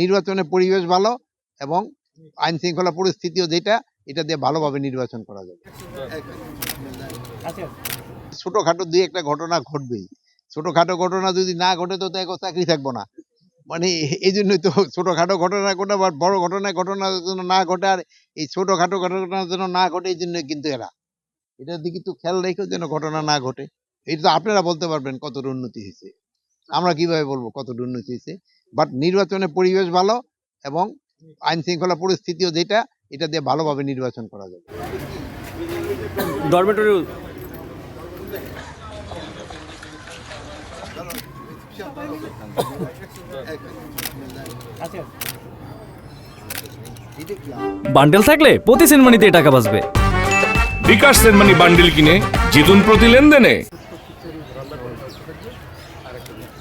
নির্বাচনের পরিবেশ ভালো এবং আইন শৃঙ্খলা পরিস্থিতিও যেটা, এটা দিয়ে ভালোভাবে নির্বাচন করা যাবে। ছোটখাটো দুই একটা ঘটনা ঘটবেই। ছোটখাটো ঘটনা যদি না ঘটে তো দেখো চাকরি থাকব না। মানে এই জন্যই তো ছোটখাটো ঘটনা ঘটে বা বড় ঘটনা ঘটনা যেন না ঘটে, আর এই ছোটখাটো ঘটনা যেন না ঘটে, এই জন্যই কিন্তু এরা। এটার দিকে তো খেয়াল রেখেও যেন ঘটনা না ঘটে। এটা তো আপনারা বলতে পারবেন কতটা উন্নতি হয়েছে। আমরা কীভাবে বলব কতটা উন্নতি হয়েছে? বাট নির্বাচনের পরিবেশ ভালো এবং আইন শৃঙ্খলা পরিস্থিতিও যেটা এটা দিয়ে ভালোভাবে নির্বাচন করা যাবে। ডরমেটরি বান্ডেল থাকলে প্রতি সেনমানিতে টাকা বাঁচবে। বিকাশ সেনমানি বান্ডিল কিনে জিতুন প্রতি লেনদেনে।